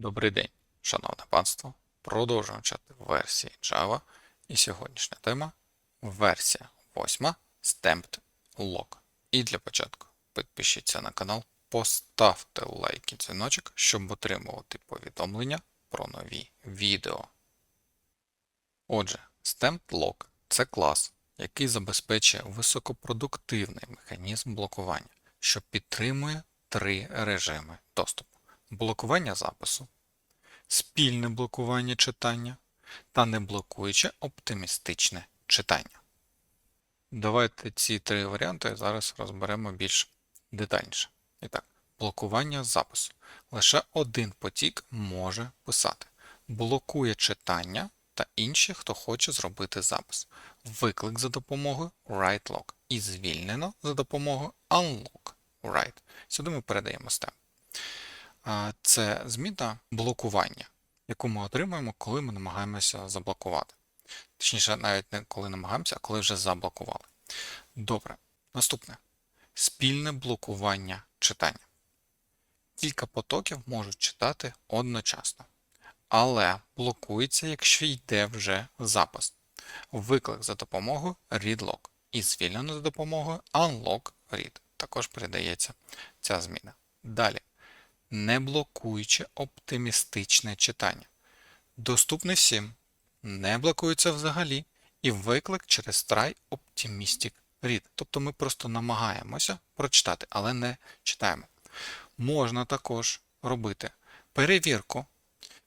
Добрий день, шановне панство. Продовжуємо вчати версії Java. І сьогоднішня тема версія 8 Stamped Lock. І для початку підпишіться на канал, поставте лайк і дзвіночок, щоб отримувати повідомлення про нові відео. Отже, Stamped Lock – це клас, який забезпечує високопродуктивний механізм блокування, що підтримує три режими доступу: блокування запису, спільне блокування читання та неблокуюче оптимістичне читання. Давайте ці три варіанти зараз розберемо більш детальніше. І так, блокування запису. Лише один потік може писати. Блокує читання та інші, хто хоче зробити запис. Виклик за допомогою write-lock і звільнено за допомогою unlock write. Сюди ми передаємо степ. Це зміна блокування, яку ми отримуємо, коли ми намагаємося заблокувати. Точніше, навіть не коли намагаємося, а коли вже заблокували. Добре. Наступне. Спільне блокування читання. Кілька потоків можуть читати одночасно. Але блокується, якщо йде вже запис. Виклик за допомогою readlock і звільнено за допомогою unlock read. Також передається ця зміна. Далі. Не блокуюче оптимістичне читання. Доступне всім. Не блокується взагалі. І виклик через try optimistic read. Тобто ми просто намагаємося прочитати, але не читаємо. Можна також робити перевірку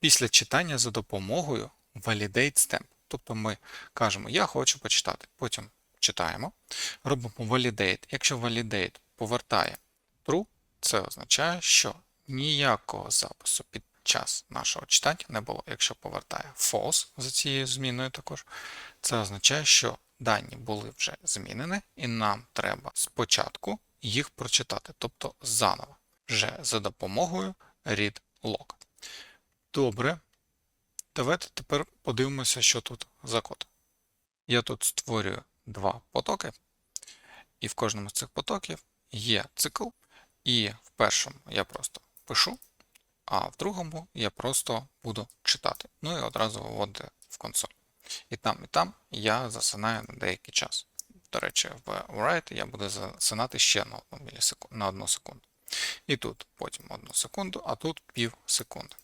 після читання за допомогою validate stamp. Тобто ми кажемо, я хочу почитати. Потім читаємо, робимо validate. Якщо validate повертає true, це означає, що ніякого запису під час нашого читання не було. Якщо повертає false за цією зміною також, це означає, що дані були вже змінені, і нам треба спочатку їх прочитати, тобто заново, вже за допомогою read-lock. Добре. Давайте тепер подивимося, що тут за код. Я тут створюю два потоки, і в кожному з цих потоків є цикл, і в першому я просто пишу, а в другому я просто буду читати. Ну і одразу виводити в консоль. І там, і там я засинаю на деякий час. До речі, в write я буду засинати ще на одну, на одну секунду. І тут потім одну секунду, а тут пів секунди.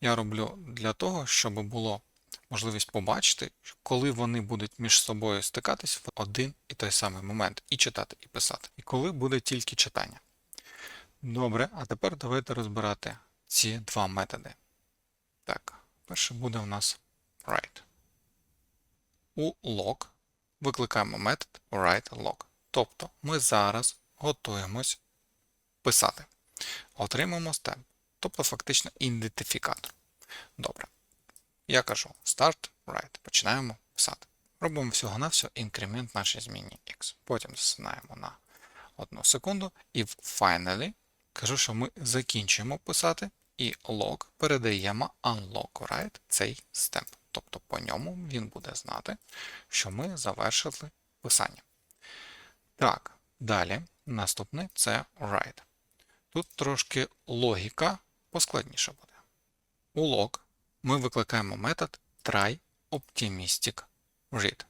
Я роблю для того, щоб було можливість побачити, коли вони будуть між собою стикатись в один і той самий момент, і читати, і писати. І коли буде тільки читання. Добре, а тепер давайте розбирати ці два методи. Так, перше буде у нас write. У log викликаємо метод write-log. Тобто ми зараз готуємось писати. Отримаємо step, тобто фактично ідентифікатор. Добре. Я кажу start write. Починаємо писати. Робимо всього-навсього інкремент нашій зміні x. Потім засинаємо на одну секунду. І в finally кажу, що ми закінчуємо писати, і log передаємо unlock write цей степ. Тобто по ньому він буде знати, що ми завершили писання. Так, далі наступне це write. Тут трошки логіка поскладніша буде. У log ми викликаємо метод try read.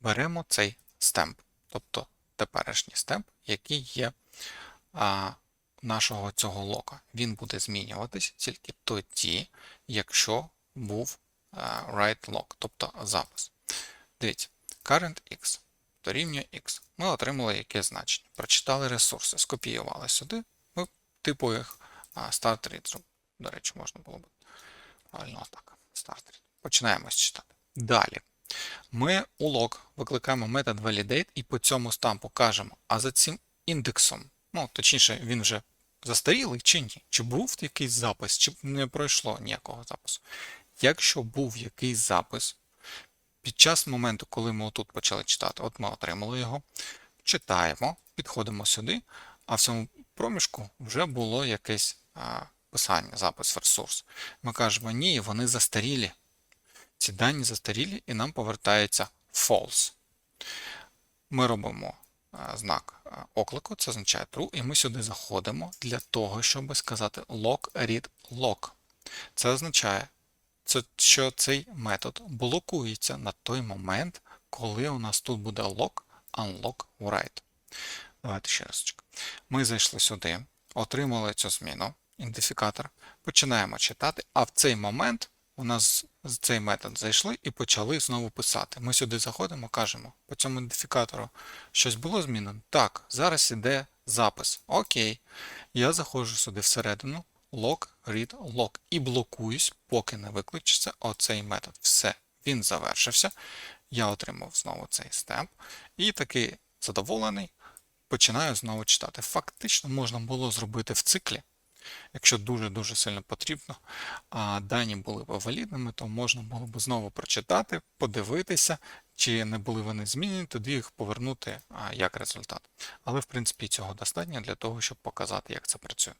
Беремо цей стемп, тобто теперішній стемп, який є а, нашого цього лока. Він буде змінюватись тільки тоді, якщо був write log, тобто запис. Дивіться, current x дорівнює x. Ми отримали яке значення. Прочитали ресурси, скопіювали сюди. Ми типу їх start read. До речі, можна було б правильно так. Start read. Починаємо читати. Далі. Ми у log викликаємо метод validate і по цьому стампу кажемо, а за цим індексом, ну, точніше, він вже застарілий чи ні? Чи був якийсь запис, чи не пройшло ніякого запису. Якщо був якийсь запис, під час моменту, коли ми отут почали читати, от ми отримали його, читаємо, підходимо сюди, а в цьому проміжку вже було якесь а, писання, запис в ресурс. Ми кажемо, ні, вони застарілі. Ці дані застарілі, і нам повертається false. Ми робимо знак оклику, це означає true, і ми сюди заходимо для того, щоб сказати log read log. Це означає, що цей метод блокується на той момент, коли у нас тут буде lock, unlock, write. Давайте ще раз. Ми зайшли сюди, отримали цю зміну, ідентифікатор, починаємо читати, а в цей момент у нас з цей метод зайшли і почали знову писати. Ми сюди заходимо, кажемо, по цьому ідентифікатору щось було змінено? Так, зараз іде запис. Окей. Я заходжу сюди всередину, log, read, log і блокуюсь, поки не виключиться оцей метод. Все, він завершився. Я отримав знову цей стемп. І такий задоволений, починаю знову читати. Фактично можна було зробити в циклі, якщо дуже-дуже сильно потрібно, а дані були б валідними, то можна було б знову прочитати, подивитися, чи не були вони змінені, тоді їх повернути як результат. Але в принципі цього достатньо для того, щоб показати, як це працює.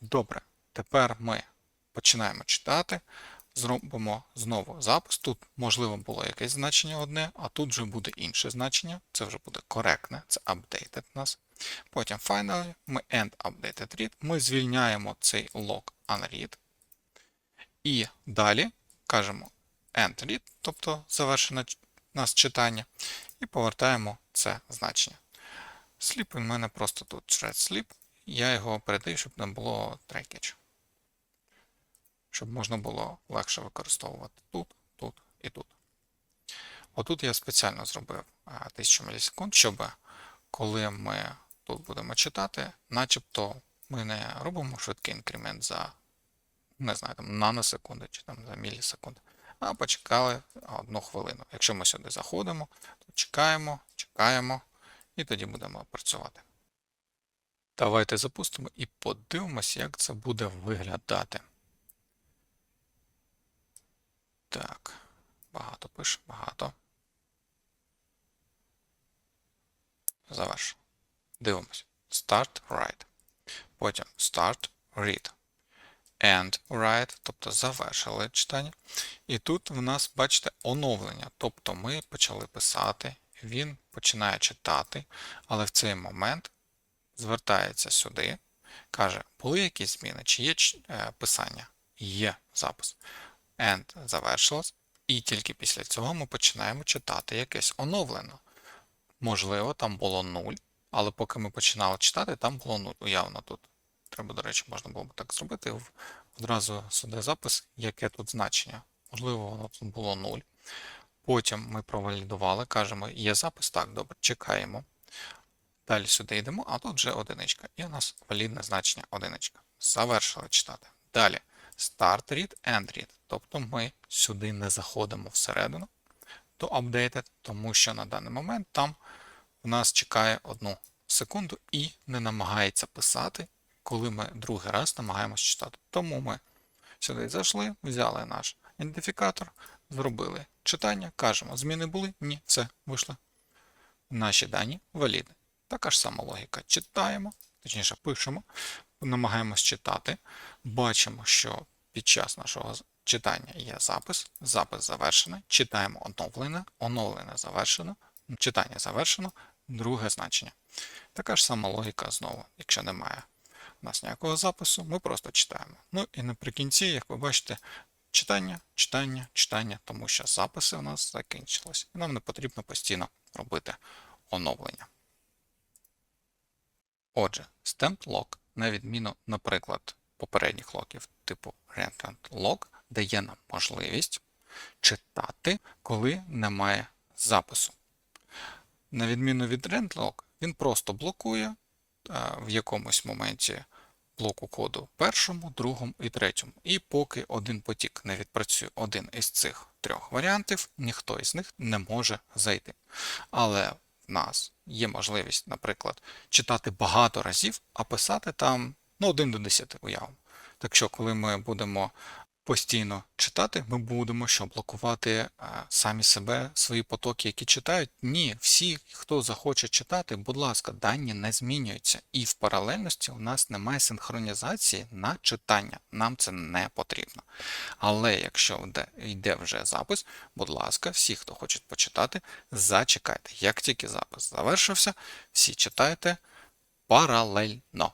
Добре, тепер ми починаємо читати. Зробимо знову запис. Тут, можливо, було якесь значення одне, а тут вже буде інше значення. Це вже буде коректне, це updated у нас. Потім finally ми end updated read. Ми звільняємо цей log unread. І далі кажемо end read, тобто завершено нас читання, і повертаємо це значення. Sleep у мене просто тут shred sleep. Я його передаю, щоб не було trackage. Щоб можна було легше використовувати тут, тут і тут. Отут я спеціально зробив 1000 мілісекунд, щоб коли ми тут будемо читати, начебто ми не робимо швидкий інкремент за не знаю, там наносекунди чи там за мілісекунди, а почекали одну хвилину. Якщо ми сюди заходимо, то чекаємо, чекаємо і тоді будемо працювати. Давайте запустимо і подивимось, як це буде виглядати. Так, багато пише, багато. Заверш. Дивимось. Start write. Потім start read. End write, тобто завершили читання. І тут в нас, бачите, оновлення. Тобто ми почали писати, він починає читати, але в цей момент звертається сюди, каже, були якісь зміни, чи є е, писання? Є запис. End завершилось, і тільки після цього ми починаємо читати якесь оновлено. Можливо, там було 0, але поки ми починали читати, там було 0. Уявно тут. Треба, до речі, можна було б так зробити. Одразу сюди запис, яке тут значення. Можливо, воно тут було 0. Потім ми провалідували, кажемо, є запис, так, добре, чекаємо. Далі сюди йдемо, а тут вже одиничка. І у нас валідне значення одиничка. Завершили читати. Далі start read, end read. Тобто ми сюди не заходимо всередину до updated, тому що на даний момент там у нас чекає одну секунду і не намагається писати, коли ми другий раз намагаємося читати. Тому ми сюди зайшли, взяли наш ідентифікатор, зробили читання, кажемо, зміни були? Ні, все, вийшло. Наші дані валідні. Така ж сама логіка. Читаємо, точніше пишемо, намагаємось читати, бачимо, що під час нашого читання є запис, запис завершений, читаємо оновлене, оновлене завершено, читання завершено, друге значення. Така ж сама логіка знову, якщо немає у нас ніякого запису, ми просто читаємо. Ну і наприкінці, як ви бачите, читання, читання, читання, тому що записи у нас закінчились. І нам не потрібно постійно робити оновлення. Отже, stamped lock, на відміну, наприклад, попередніх локів типу Rented Lock, дає нам можливість читати, коли немає запису. На відміну від Rent Lock, він просто блокує а, в якомусь моменті блоку коду першому, другому і третьому. І поки один потік не відпрацює один із цих трьох варіантів, ніхто із них не може зайти. Але нас є можливість, наприклад, читати багато разів, а писати там ну, 1 до 10 уявимо. Так що, коли ми будемо постійно читати, ми будемо що блокувати е, самі себе, свої потоки, які читають. Ні, всі, хто захоче читати, будь ласка, дані не змінюються. І в паралельності у нас немає синхронізації на читання. Нам це не потрібно. Але якщо йде, вже запис, будь ласка, всі, хто хочуть почитати, зачекайте. Як тільки запис завершився, всі читайте паралельно.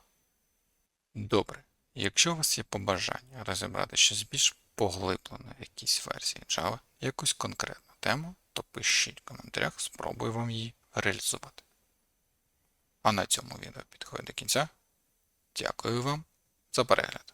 Добре. Якщо у вас є побажання розібрати щось більш поглиблено в якійсь версії Java, якусь конкретну тему, то пишіть в коментарях, спробую вам її реалізувати. А на цьому відео підходить до кінця. Дякую вам за перегляд.